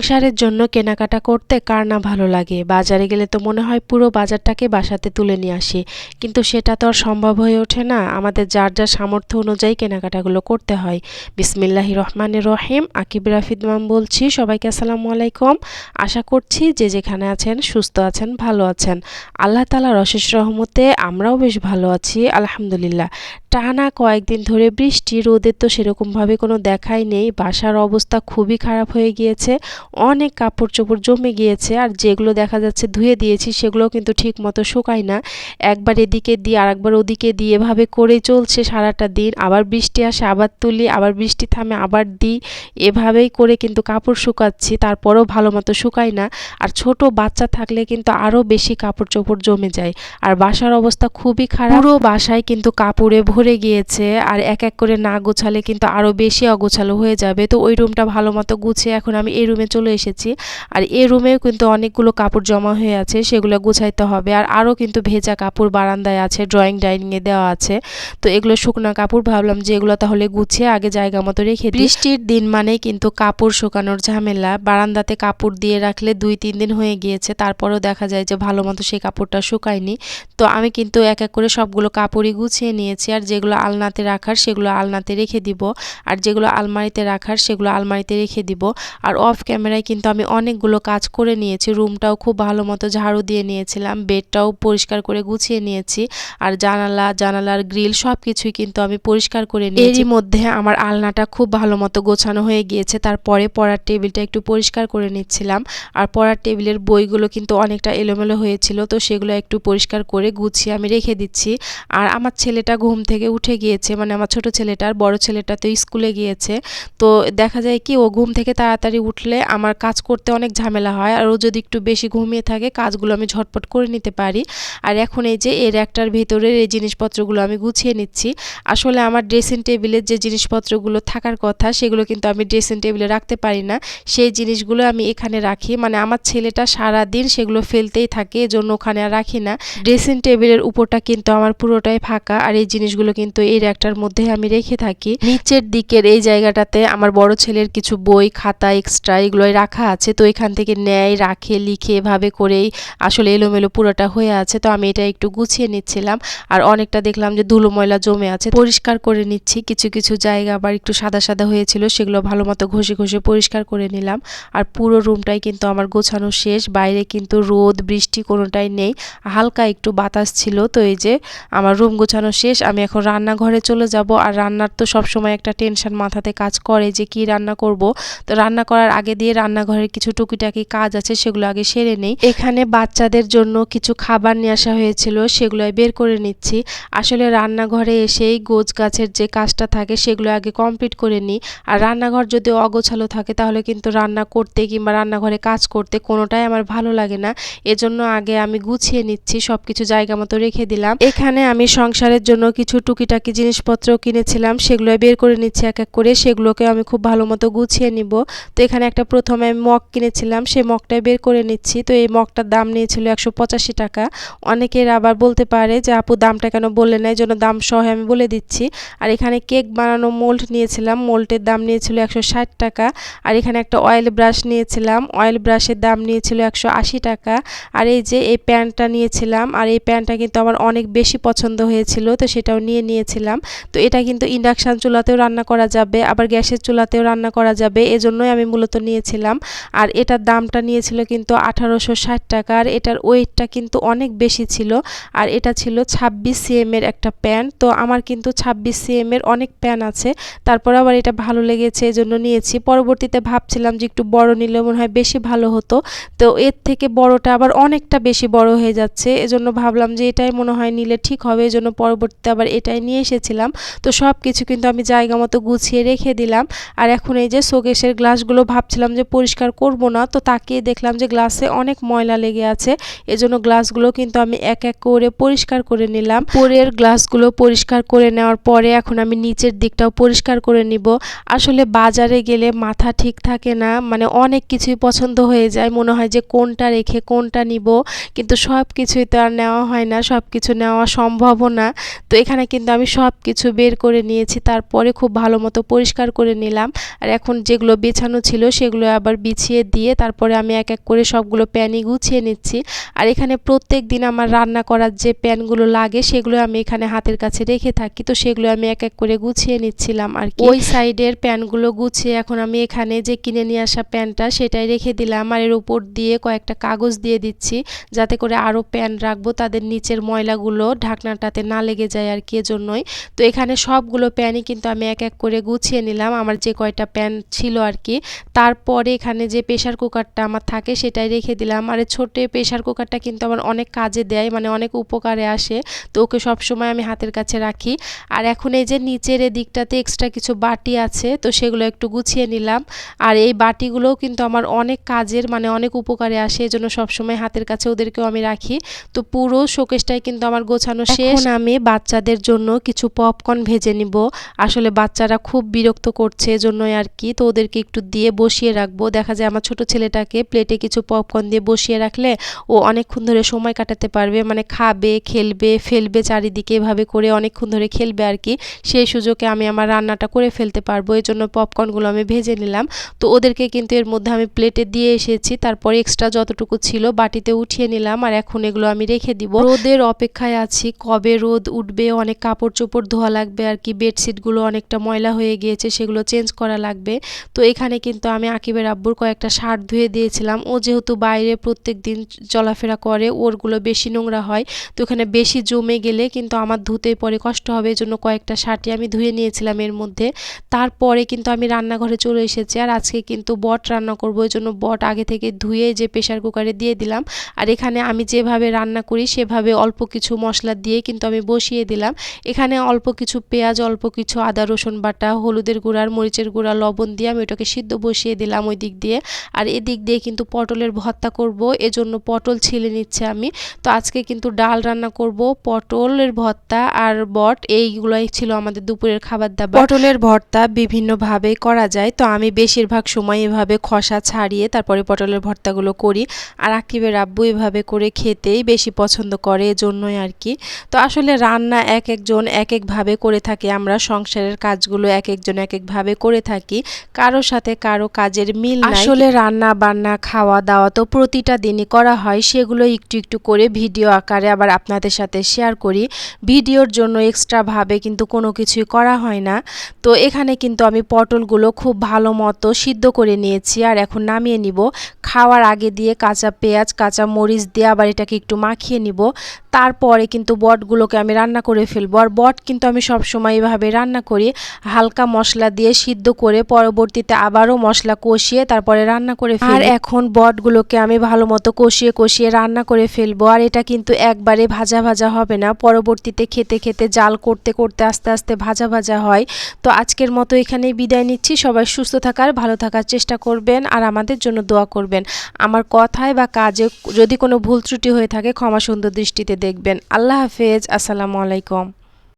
সংসারের জন্য কেনাকাটা করতে কার না ভালো লাগে? বাজারে গেলে তো মনে হয় পুরো বাজারটাকে বাসাতে তুলে নিয়ে আসি। কিন্তু সেটা তো আর সম্ভব হয়ে ওঠে না। আমাদের যার যার সামর্থ্য অনুযায়ী কেনাকাটাগুলো করতে হয়। বিসমিল্লাহি রহমানের রহিম, আকিব রাফিদ মাম বলছি, সবাইকে আসসালামু আলাইকুম। আশা করছি যে যেখানে আছেন, সুস্থ আছেন, ভালো আছেন। আল্লাহ তালার অশেষ রহমতে আমরাও বেশ ভালো আছি, আলহামদুলিল্লাহ। টানা কয়েকদিন ধরে বৃষ্টি, রোদের তো সেরকমভাবে কোনো দেখাই নেই। বাসার অবস্থা খুবই খারাপ হয়ে গিয়েছে। অনেক কাপড় চোপড় জমে গিয়েছে আর যেগুলো দেখা যাচ্ছে ধুয়ে দিয়েছি সেগুলো কিন্তু ঠিক মতো শুকায় না। একবার এদিকে দিয়ে আর একবার ওদিকে দিয়ে এভাবে করেই চলছে সারাটা দিন। আবার বৃষ্টি আসে, আবার তুলি, আবার বৃষ্টি থামে, আবার দিই। এভাবেই করে কিন্তু কাপড় শুকাচ্ছি, তারপরেও ভালো মতো শুকায় না। আর ছোট বাচ্চা থাকলে কিন্তু আরও বেশি কাপড় চোপড় জমে যায়। আর বাসার অবস্থা খুবই খারাপ। পুরো বাসায় কিন্তু কাপড়ে ভরে গিয়েছে আর এক এক করে না গোছালে কিন্তু আরও বেশি অগোছালো হয়ে যাবে। তো ওই রুমটা ভালো মতো গুছিয়ে এখন আমি এই রুমে চলে এসেছি। আর এই রুমেও কিন্তু অনেকগুলো কাপড় জমা হয়ে আছে, সেগুলো গুছাইতে হবে। আর আরও কিন্তু ভেজা কাপড় বারান্দায় আছে ড্রয়িং ডাইনিংয়ে দেওয়া আছে। তো এগুলো শুকনো কাপড়, ভাবলাম যে এগুলো তাহলে গুছিয়ে আগে জায়গা মতো রেখে বৃষ্টির দিন মানেই কিন্তু কাপড় শুকানোর ঝামেলা। বারান্দাতে কাপড় দিয়ে রাখলে দুই, তিন দিন হয়ে গিয়েছে। তারপরেও দেখা যায় যে ভালো মতো সেই কাপড়টা শুকায়নি। তো আমি কিন্তু এক এক করে সবগুলো কাপড়ই গুছিয়ে নিয়েছি। আর যেগুলো আলনাতে রাখার, সেগুলো আলনাতে রেখে দিব। আর যেগুলো আলমারিতে রাখার, সেগুলো আলমারিতে রেখে দিব। আর অফ ক্যামেরায় কিন্তু আমি অনেকগুলো কাজ করে নিয়েছি। রুমটাও খুব ভালো মতো ঝাড়ু দিয়ে নিয়েছিলাম, বেডটাও পরিষ্কার করে গুছিয়ে নিয়েছি, আর জানালা, জানালার গ্রিল সব কিছুই কিন্তু আমি পরিষ্কার করে নিয়েছি। এরই মধ্যে আমার আলনাটা খুব ভালো মতো গোছানো হয়ে গিয়েছে, তারপরে পড়ার টেবিলটা একটু পরিষ্কার করে নিচ্ছিলাম, আর পড়ার টেবিলের বইগুলো কিন্তু অনেকটা এলোমেলো হয়েছিল, তো সেগুলো একটু পরিষ্কার করে গুছিয়ে আমি রেখে দিচ্ছি। আর আমার ছেলেটা ঘুম থেকে উঠে গিয়েছে মানে আমার ছোট ছেলেটার বড় ছেলেটা তো স্কুলে গিয়েছে, তো দেখা যায় কি ও ঘুম থেকে তাড়াতাড়ি উঠলে আমার কাজ করতে অনেক ঝামেলা হয় আর ও যদি একটু বেশি ঘুমিয়ে থাকে, কাজগুলো আমি ঝটপট করে নিতে পারি। আর এখন এই যে এর একটার ভেতরের এই জিনিসপত্রগুলো আমি গুছিয়ে নিচ্ছি। আসলে আমার ড্রেসিং টেবিলের যে জিনিসপত্রগুলো থাকার কথা, সেগুলো কিন্তু আমি ড্রেসিং টেবিলে রাখতে পারি না। সেই জিনিসগুলো আমি এখানে রাখি। মানে আমার ছেলেটা সারা দিন সেগুলো ফেলতেই থাকে, এজন্য ওখানে আর রাখি না। ড্রেসিং টেবিলের উপরটা কিন্তু আমার পুরোটাই ফাঁকা। আর এই জিনিসগুলো কিন্তু এই র্যাকটার মধ্যে আমি রেখে থাকি। নিচের দিকের এই জায়গাটাতে আমার বড় ছেলের কিছু বই, খাতা এক্সট্রা এগুলোই রাখা আছে। তো এখান থেকে নেয়, রাখে, লিখে এভাবে করেই আসলে এলোমেলো পুরোটা হয়ে আছে। তো আমি এটা একটু গুছিয়ে নিচ্ছিলাম। আর অনেকটা দেখলাম যে ধুলো ময়লা জমে আছে। পরিষ্কার করে নিচ্ছি। কিছু কিছু জায়গা আবার একটু সাদা সাদা হয়েছিল। সেগুলো ভালো মতো ঘষে ঘষে পরিষ্কার করে নিলাম। আর পুরো রুমটাই কিন্তু আমার গোছানো শেষ। বাইরে কিন্তু রোদ, বৃষ্টি কোনোটাই নেই। হালকা একটু বাতাস ছিল। তো এই যে আমার রুম গোছানো শেষ। আমি এখন রান্নাঘরে চলে যাব। আর রান্নার তো সবসময় একটা টেনশন মাথাতে কাজ করে যে কি রান্না করব। তো রান্না করার আগে দিয়ে রান্নাঘরের কিছু টুকিটাকি কাজ আছে, সেগুলো আগে সেরে নেই। এখানে বাচ্চাদের জন্য কিছু খাবার নিয়ে আসা হয়েছিল, সেগুলো বের করে নিচ্ছি। আসলে রান্নাঘরে এসেই গোছ গাছের যে কাজটা থাকে, সেগুলো আগে কমপ্লিট করে নিই। আর রান্নাঘর যদি অগোছালো থাকে, তাহলে কিন্তু রান্না করতে কিংবা রান্নাঘরে কাজ করতে কোনোটাই আমার ভালো লাগে না। এজন্য আগে আমি গুছিয়ে নিচ্ছি সব কিছু জায়গা মতো রেখে দিলাম। এখানে আমি সংসারের জন্য কিছু টুকিটাকি জিনিসপত্র কিনেছিলাম, সেগুলো বের করে নিচ্ছি এক এক করে। সেগুলোকে আমি খুব ভালো মতো গুছিয়ে নিব। তো এখানে একটা প্রথমে আমি মগ কিনেছিলাম, সেই মগটাই বের করে নিচ্ছি। তো এই মগটার দাম নিয়েছিল একশো পঁচাশি টাকা। অনেকের আবার বলতে পারে যে, আপু, দামটা কেন বললে না? এই জন্য দাম সহ আমি বলে দিচ্ছি। আর এখানে কেক বানানো মোল্ড নিয়েছিলাম মোল্টের দাম নিয়েছিল একশো ষাট টাকা। আর এখানে একটা অয়েল ব্রাশ নিয়েছিলাম, অয়েল ব্রাশের দাম নিয়েছিল একশো আশি টাকা। আর এই যে, এই প্যান্টটা নিয়েছিলাম, আর এই প্যান্টটা কিন্তু আমার অনেক বেশি পছন্দ হয়েছিল, তো সেটাও নিয়ে নিয়েছিলাম। তো এটা কিন্তু ইন্ডাকশান চুলাতেও রান্না করা যাবে, আবার গ্যাসের চুলাতেও রান্না করা যাবে, এজন্যই আমি মূলত নিয়েছিলাম। আর এটার দামটা নিয়েছিল কিন্তু আঠারোশো ষাট টাকা। আর এটার ওয়েটটা কিন্তু অনেক বেশি ছিল। আর এটা ছিল ছাব্বিশ সিএমের একটা প্যান তো আমার কিন্তু ছাব্বিশ সিএমের অনেক প্যান আছে। তারপর আবার এটা ভালো লেগেছে, এজন্য নিয়েছি। পরবর্তীতে ভাবছিলাম যে একটু বড় নিলে মনে হয় বেশি ভালো হতো। তো এর থেকে বড়টা আবার অনেকটা বেশি বড় হয়ে যাচ্ছে। এজন্য ভাবলাম যে এটাই মনে হয় নিলে ঠিক হবে। এজন্য পরবর্তীতে আবার এটাই নিয়ে এসেছিলাম। তো সব কিছু কিন্তু আমি জায়গা মতো গুছিয়ে রেখে দিলাম। আর এখন এই যে শোকেশের গ্লাসগুলো ভাবছিলাম যে পরিষ্কার করব না, তো তাকিয়ে দেখলাম যে গ্লাসে অনেক ময়লা লেগে আছে। এজন্য গ্লাসগুলো কিন্তু আমি এক এক করে পরিষ্কার করে নিলাম। পরের গ্লাসগুলো পরিষ্কার করে নেওয়ার পরে এখন আমি নিচের দিকটাও পরিষ্কার করে নিব। আসলে বাজারে গেলে মাথা ঠিক থাকে না মানে অনেক কিছুই পছন্দ হয়ে যায়। মনে হয় যে কোনটা রেখে কোনটা নিব, কিন্তু সব কিছুই তো আর নেওয়া হয় না সব কিছু নেওয়া সম্ভবও না। তো এখানে কিন্তু আমি সব কিছু বের করে নিয়েছি, তারপরে খুব ভালো মতো পরিষ্কার করে নিলাম। আর এখন যেগুলো বেছানো ছিল সেগুলো সেগুলো আবার বিছিয়ে দিয়ে তারপরে আমি এক এক করে সবগুলো প্যানই গুছিয়ে নিচ্ছি। আর এখানে প্রত্যেক দিন আমার রান্না করার যে প্যানগুলো লাগে সেগুলো আমি এখানে হাতের কাছে রেখে থাকি। তো সেগুলো আমি এক এক করে গুছিয়ে নিচ্ছিলাম আর ওই সাইডের প্যানগুলো গুছিয়ে এখন আমি এখানে যে কিনে নিয়ে আসা প্যানটা সেটাই রেখে দিলাম। আর এর উপর দিয়ে কয়েকটা কাগজ দিয়ে দিচ্ছি যাতে করে আরও প্যান রাখব, তাদের নিচের ময়লাগুলো ঢাকনাটাতে না লেগে যায় আর কি জন্যই তো এখানে সবগুলো প্যানই কিন্তু আমি এক এক করে গুছিয়ে নিলাম। আমার যে কয়টা প্যান ছিল আর কি, তারপরে এখানে যে প্রেশার কুকারটা আমার থাকে সেটাই রেখে দিলাম। আর ছোট্ট প্রেশার কুকারটা কিন্তু আমার অনেক কাজে দেয় মানে অনেক উপকারে আসে। তো ওকে সবসময় আমি হাতের কাছে রাখি। আর এখন এই যে নিচের দিকটাতে এক্সট্রা কিছু বাটি আছে তো সেগুলো একটু গুছিয়ে নিলাম। আর এই বাটিগুলোও কিন্তু আমার অনেক কাজের মানে অনেক উপকারে আসে এজন্য সবসময় হাতের কাছে ওদেরকেও আমি রাখি। তো পুরো শোকেসটাই কিন্তু আমার গোছানো শেষ। আমি বাচ্চাদের জন্য কিছু পপকর্ন ভেজে নিব। আসলে বাচ্চারা খুব বিরক্ত করছে এজন্যই আর কি। তো ওদেরকে একটু দিয়ে বসিয়ে রাখব। দেখা যায় আমার ছোট ছেলেটাকে প্লেটে কিছু পপকর্ন দিয়ে বসিয়ে রাখলে ও অনেকক্ষণ ধরে সময় কাটাতে পারবে। মানে খাবে, খেলবে, ফেলবে চারিদিকে এভাবে করে অনেকক্ষণ ধরে খেলবে আর কি। সেই সুযোগে আমি আমার রান্নাটা করে ফেলতে পারব। এই জন্য পপকর্নগুলো আমি ভেজে নিলাম। তো ওদেরকে কিন্তু এর মধ্যে আমি প্লেটে দিয়ে এসেছি। তারপরে এক্সট্রা যতটুকু ছিল বাটিতে উঠিয়ে নিলাম আর এখন এগুলো আমি রেখে দিব। রোদের অপেক্ষায় আছি। কবে রোদ উঠবে? অনেক কাপড় চোপড় ধোয়া লাগবে আর কি। বেডশিটগুলো অনেকটা ময়লা হয়ে গিয়েছে। সেগুলো চেঞ্জ করা লাগবে। তো এখানে কিন্তু আমি আকিবের আব্বুর কয়েকটা শার্ট ধুয়ে দিয়েছিলাম। ও যেহেতু বাইরে প্রত্যেক দিন চলাফেরা করে, ওরগুলো বেশি নোংরা হয়, তো ওখানে বেশি জমে গেলে কিন্তু আমার ধুতে পরে কষ্ট হবে। জন্য কয়েকটা শার্টই আমি ধুয়ে নিয়েছিলাম এর মধ্যে। তারপরে কিন্তু আমি রান্নাঘরে চলে এসেছি আর আজকে কিন্তু বট রান্না করব। ওই জন্য বট আগে থেকে ধুয়ে যে প্রেশার কুকারে দিয়ে দিলাম। আর এখানে আমি যেভাবে রান্না করি সেভাবে অল্প কিছু মশলা দিয়ে কিন্তু আমি বসিয়ে দিলাম। এখানে অল্প কিছু পেঁয়াজ, অল্প কিছু আদা, রসুন বাটা, হলুদের গুঁড়ার মরিচের গুঁড়া, লবণ দিয়ে আমি ওটাকে সিদ্ধ বসিয়ে দিলাম। ওই দিক দিয়ে। আর এদিক দিয়ে কিন্তু পটলের ভর্তা করব, এজন্য পটল ছিলে নিচ্ছে আমি। তো আজকে কিন্তু ডাল রান্না করব, পটলের ভর্তা আর বট, এইগুলোই ছিল আমাদের দুপুরের খাবার দাবার। পটলের ভর্তা বিভিন্নভাবে করা যায়, তো আমি বেশিরভাগ সময় এভাবে খসা ছাড়িয়ে তারপরে পটলের ভর্তাগুলো করি। আর আকিবের আব্বু এভাবে করে খেতেই বেশি পছন্দ করে এজন্যই আর কি। তো আসলে রান্না এক একজন এক একভাবে করে থাকে, আমরা সংসারের কাজগুলো এক একজন এক একভাবে করে থাকি। কারোর সাথে কারও কাজের মিল নাই। আসলে রান্না বান্না খাওয়া দাওয়া তো প্রতিটা দিনই করা হয়, সেগুলো একটু একটু করে ভিডিও আকারে আবার আপনাদের সাথে শেয়ার করি। ভিডিওর জন্য এক্সট্রা ভাবে কিন্তু কোনো কিছুই করা হয় না। তো এখানে কিন্তু আমি পটলগুলো খুব ভালো মতো সিদ্ধ করে নিয়েছি আর এখন নামিয়ে নিব। খাওয়ার আগে দিয়ে কাঁচা পেঁয়াজ, কাঁচা মরিচ দিয়ে আবার এটাকে একটু মাখিয়ে নিব। তারপরে কিন্তু বটগুলোকে আমি রান্না করে ফেলব। আর বট কিন্তু আমি সবসময় এভাবে রান্না করি। হালকা মশলা দিয়ে সিদ্ধ করে পরবর্তীতে আবারও মশলা কষিয়ে তারপরে রান্না করে ফেলি আর এখন বটগুলোকে আমি ভালো মতো কষিয়ে কষিয়ে রান্না করে ফেলব। আর এটা কিন্তু একবারে ভাজা ভাজা হবে না। পরবর্তীতে খেতে খেতে জাল করতে করতে আস্তে আস্তে ভাজা ভাজা হয়। তো আজকের মতো এখানেই বিদায় নিচ্ছি। সবাই সুস্থ থাকার ভালো থাকার চেষ্টা করবেন আর আমাদের জন্য দোয়া করবেন। আমার কথায় বা কাজে যদি কোনো ভুল ত্রুটি হয়ে থাকে ক্ষমা সুন্দর দৃষ্টিতে দেখবেন। আল্লাহ হাফেজ। আসসালামু আলাইকুম।